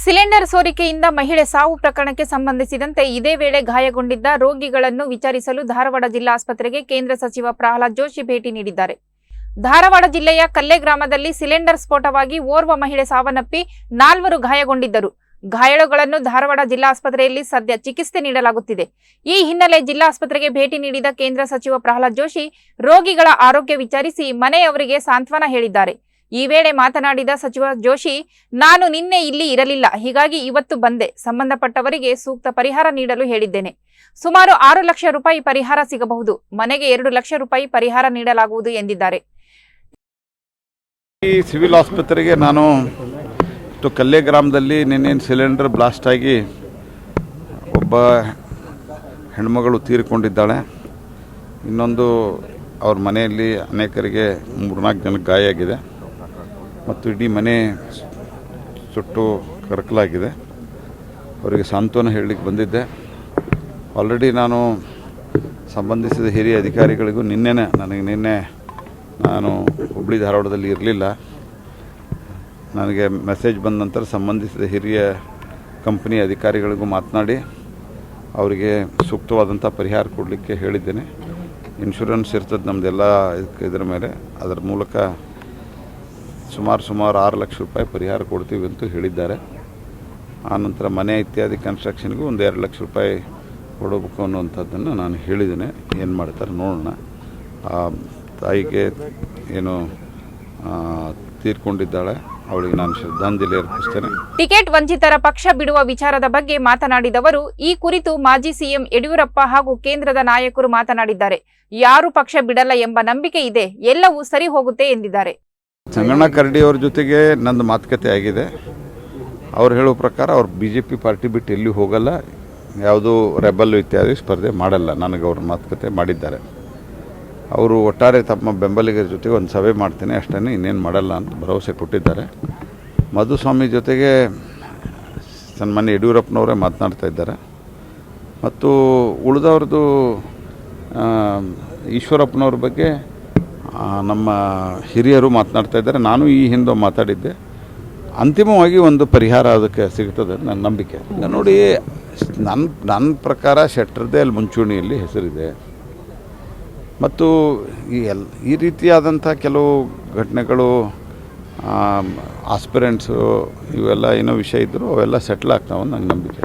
Cylinder ಸೋರಿಕೆಯಿಂದ ಮಹಿಳೆ ಸಾವು ಪ್ರಕರಣಕ್ಕೆ ಸಂಬಂಧಿಸಿದಂತೆ ಇದೇ ವೇಳೆ ಗಾಯಗೊಂಡಿದ್ದ ರೋಗಿಗಳನ್ನು ವಿಚಾರಿಸಲು ಧಾರವಾಡ ಜಿಲ್ಲಾ ಆಸ್ಪತ್ರೆಗೆ ಕೇಂದ್ರ ಸಚಿವ ಪ್ರಹ್ಲಾದ್ ಜೋಶಿ ಭೇಟಿ ನೀಡಿದ್ದಾರೆ. ಧಾರವಾಡ ಜಿಲ್ಲೆಯ ಕಲ್ಲೆ ಗ್ರಾಮದಲ್ಲಿ ಸಿಲಿಂಡರ್ ಸ್ಫೋಟವಾಗಿ ಓರ್ವ ಮಹಿಳೆ ಸಾವನ್ನಪ್ಪಿ ನಾಲ್ವರು ಗಾಯಗೊಂಡಿದ್ದರು. ಗಾಯಾಳುಗಳನ್ನು ಧಾರವಾಡ ಜಿಲ್ಲಾ ಆಸ್ಪತ್ರೆಯಲ್ಲಿ ಸದ್ಯ ಚಿಕಿತ್ಸೆ ನೀಡಲಾಗುತ್ತಿದೆ. ಈ ಹಿನ್ನೆಲೆ ಜಿಲ್ಲಾ ಆಸ್ಪತ್ರೆಗೆ ಭೇಟಿ ನೀಡಿದ ಕೇಂದ್ರ ಸಚಿವ ಪ್ರಹ್ಲಾದ್ ಜೋಶಿ ರೋಗಿಗಳ ಆರೋಗ್ಯ ವಿಚಾರಿಸಿ ಮನೆಯವರಿಗೆ ಸಾಂತ್ವನ ಹೇಳಿದ್ದಾರೆ. ಈ ವೇಳೆ ಮಾತನಾಡಿದ ಸಚಿವ ಜೋಶಿ, ನಾನು ನಿನ್ನೆ ಇಲ್ಲಿ ಇರಲಿಲ್ಲ, ಹೀಗಾಗಿ ಇವತ್ತು ಬಂದೆ. ಸಂಬಂಧಪಟ್ಟವರಿಗೆ ಸೂಕ್ತ ಪರಿಹಾರ ನೀಡಲು ಹೇಳಿದ್ದೇನೆ. ಸುಮಾರು ಆರು ಲಕ್ಷ ರೂಪಾಯಿ ಪರಿಹಾರ ಸಿಗಬಹುದು. ಮನೆಗೆ ಎರಡು ಲಕ್ಷ ರೂಪಾಯಿ ಪರಿಹಾರ ನೀಡಲಾಗುವುದು ಎಂದಿದ್ದಾರೆ. ಈ ಸಿವಿಲ್ ಆಸ್ಪತ್ರೆಗೆ ನಾನು ಕಲ್ಲೆ ಗ್ರಾಮದಲ್ಲಿ ನಿನ್ನೇನು ಸಿಲಿಂಡರ್ ಬ್ಲಾಸ್ಟ್ ಆಗಿ ಒಬ್ಬ ಹೆಣ್ಮಗಳು ತೀರಿಕೊಂಡಿದ್ದಾಳೆ. ಇನ್ನೊಂದು ಅವ್ರ ಮನೆಯಲ್ಲಿ ಅನೇಕರಿಗೆ ಮೂರ್ನಾಲ್ಕು ಜನಕ್ಕೆ ಗಾಯ ಆಗಿದೆ ಮತ್ತು ಇಡೀ ಮನೆ ಸುಟ್ಟು ಕರಕಲಾಗಿದೆ. ಅವರಿಗೆ ಸಾಂತ್ವನ ಹೇಳಲಿಕ್ಕೆ ಬಂದಿದ್ದೆ. ಆಲ್ರೆಡಿ ನಾನು ಸಂಬಂಧಿಸಿದ ಹಿರಿಯ ಅಧಿಕಾರಿಗಳಿಗೂ ನಿನ್ನೆನೇ ನನಗೆ ನಿನ್ನೆ ನಾನು ಹುಬ್ಬಳ್ಳಿ ಧಾರವಾಡದಲ್ಲಿ ಇರಲಿಲ್ಲ. ನನಗೆ ಮೆಸೇಜ್ ಬಂದ ನಂತರ ಸಂಬಂಧಿಸಿದ ಹಿರಿಯ ಕಂಪ್ನಿ ಅಧಿಕಾರಿಗಳಿಗೂ ಮಾತನಾಡಿ ಅವರಿಗೆ ಸೂಕ್ತವಾದಂಥ ಪರಿಹಾರ ಕೊಡಲಿಕ್ಕೆ ಹೇಳಿದ್ದೇನೆ. ಇನ್ಶೂರೆನ್ಸ್ ಇರ್ತದೆ ನಮ್ಮದೆಲ್ಲ ಇದರ ಮೇಲೆ. ಅದರ ಮೂಲಕ ಸುಮಾರು ಸುಮಾರು ಆರು ಲಕ್ಷ ರೂಪಾಯಿ ಪರಿಹಾರ ಕೊಡ್ತೀವಿ ಅಂತ ಹೇಳಿದ್ದಾರೆ. ಆನಂತರ ಮನೆ ಇತ್ಯಾದಿ ಕನ್ಸ್ಟ್ರಕ್ಷನ್ಗೂ ಒಂದು ಎರಡು ಲಕ್ಷ ರೂಪಾಯಿ ಕೊಡಬೇಕು ಅನ್ನುವಂಥದ್ದನ್ನು ನಾನು ಹೇಳಿದ್ದೇನೆ. ಏನು ಮಾಡ್ತಾರೆ ನೋಡೋಣ. ಆ ತಾಯಿಗೆ ಏನು ತೀರ್ಕೊಂಡಿದ್ದಾಳೆ. ಅವಳಿಗೆ ನಾನು ಶ್ರದ್ಧಾಂಜಲಿ ಅರ್ಪಿಸ್ತೇನೆ. ಟಿಕೆಟ್ ವಂಚಿತರ ಪಕ್ಷ ಬಿಡುವ ವಿಚಾರದ ಬಗ್ಗೆ ಮಾತನಾಡಿದವರು, ಈ ಕುರಿತು ಮಾಜಿ ಸಿಎಂ ಯಡಿಯೂರಪ್ಪ ಹಾಗೂ ಕೇಂದ್ರದ ನಾಯಕರು ಮಾತನಾಡಿದ್ದಾರೆ. ಯಾರು ಪಕ್ಷ ಬಿಡಲ್ಲ ಎಂಬ ನಂಬಿಕೆ ಇದೆ. ಎಲ್ಲವೂ ಸರಿ ಹೋಗುತ್ತೆ ಎಂದಿದ್ದಾರೆ. ಸಂಗಣ್ಣ ಕರಡಿ ಅವ್ರ ಜೊತೆಗೆ ನಂದು ಮಾತುಕತೆ ಆಗಿದೆ. ಅವ್ರು ಹೇಳೋ ಪ್ರಕಾರ ಅವ್ರು ಬಿ ಜೆ ಪಿ ಪಾರ್ಟಿ ಬಿಟ್ಟು ಎಲ್ಲಿ ಹೋಗಲ್ಲ, ಯಾವುದು ರೆಬಲ್ ಇತ್ಯಾದಿ ಸ್ಪರ್ಧೆ ಮಾಡಲ್ಲ, ನನಗೆ ಅವ್ರ ಮಾತುಕತೆ ಮಾಡಿದ್ದಾರೆ. ಅವರು ಒಟ್ಟಾರೆ ತಮ್ಮ ಬೆಂಬಲಿಗರ ಜೊತೆಗೆ ಒಂದು ಸಭೆ ಮಾಡ್ತೇನೆ ಅಷ್ಟೇ ಇನ್ನೇನು ಮಾಡಲ್ಲ ಅಂತ ಭರವಸೆ ಕೊಟ್ಟಿದ್ದಾರೆ. ಮಧುಸ್ವಾಮಿ ಜೊತೆಗೆ ಸನ್ಮಾನ್ಯ ಯಡಿಯೂರಪ್ಪನವರೇ ಮಾತನಾಡ್ತಾ ಇದ್ದಾರೆ. ಮತ್ತು ಉಳಿದವ್ರದ್ದು ಈಶ್ವರಪ್ಪನವ್ರ ಬಗ್ಗೆ ನಮ್ಮ ಹಿರಿಯರು ಮಾತನಾಡ್ತಾ ಇದ್ದಾರೆ. ನಾನು ಈ ಹಿಂದೆ ಮಾತಾಡಿದ್ದೆ. ಅಂತಿಮವಾಗಿ ಒಂದು ಪರಿಹಾರ ಅದಕ್ಕೆ ಸಿಗ್ತದೆ ನನ್ನ ನಂಬಿಕೆ. ನೋಡಿ ನನ್ನ ನನ್ನ ಪ್ರಕಾರ ಶೆಟ್ಟರ್ದೇ ಅಲ್ಲಿ ಮುಂಚೂಣಿಯಲ್ಲಿ ಹೆಸರಿದೆ. ಮತ್ತು ಈ ಎಲ್, ಈ ರೀತಿಯಾದಂಥ ಕೆಲವು ಘಟನೆಗಳು ಆಸ್ಪಿರೆಂಟ್ಸು, ಇವೆಲ್ಲ ಏನೋ ವಿಷಯ ಇದ್ದರೂ ಅವೆಲ್ಲ ಸೆಟ್ಲ್ ಆಗ್ತಾವೆ ನನ್ನ ನಂಬಿಕೆ.